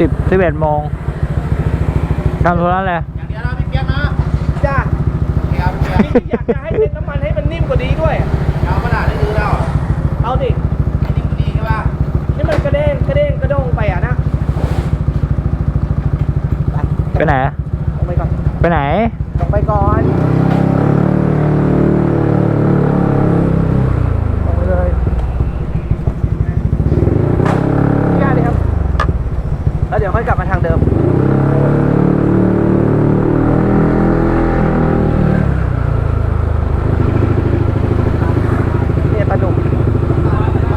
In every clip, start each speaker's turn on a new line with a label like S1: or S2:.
S1: สิบสิบเอ็ดโมงทำธุระอะไรอย่
S2: างเดียวนะพี่เปียกนะ
S3: จ้าเปี
S2: ยกเป
S3: ียกอยากจะให้เทน้ำมันให้มันนิ่มกว่านี้ด้วยเอ
S2: ากระดาษได้ดูแล้ว
S3: เอาดิไอ้นี่ม
S2: ันดีใช่ป่ะ
S3: นี่มันกระเด้งกระเด้งกระด้งไปอะนะไปไหนลงไปก่อน
S1: ไปไหน
S3: ลงไปก่อนลงไปเลยย่าดิครับ แล้ว เดี๋ยวค่อยกลับมาทางเดิม เนี่ยปลาดุก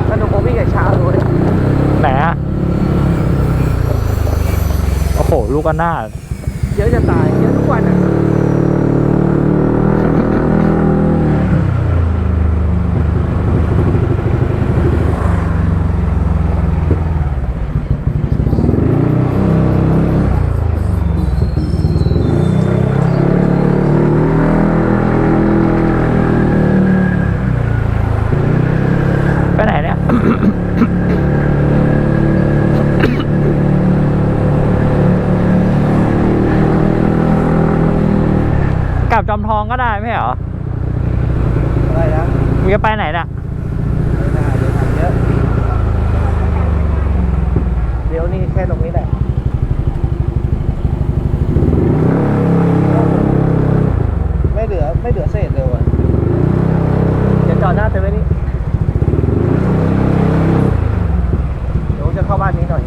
S3: ปลาดุกโอวี่กับเช้าเลย
S1: ไหนอะโอ้โห ลูกกันหน้าด
S3: เยอะจะตายเยอะ
S1: ับจอมทองก็ได้ไม่เหรอ
S3: อะไรนะ
S1: มึงจะไปไหนน่ะ
S3: เดี๋ยวนี่แค่ตรงนี้แหละไม่เหลือไม่เหลือเศษเลยวะเดี๋ยวจอดหน้าเต็มไว้นี่เดี๋ยวจะเข้าบ้านนี้หน่อย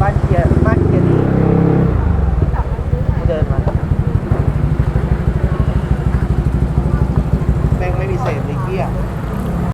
S3: บ้านเกียร์บ้านเกียร์ดีเดินมา Yeah.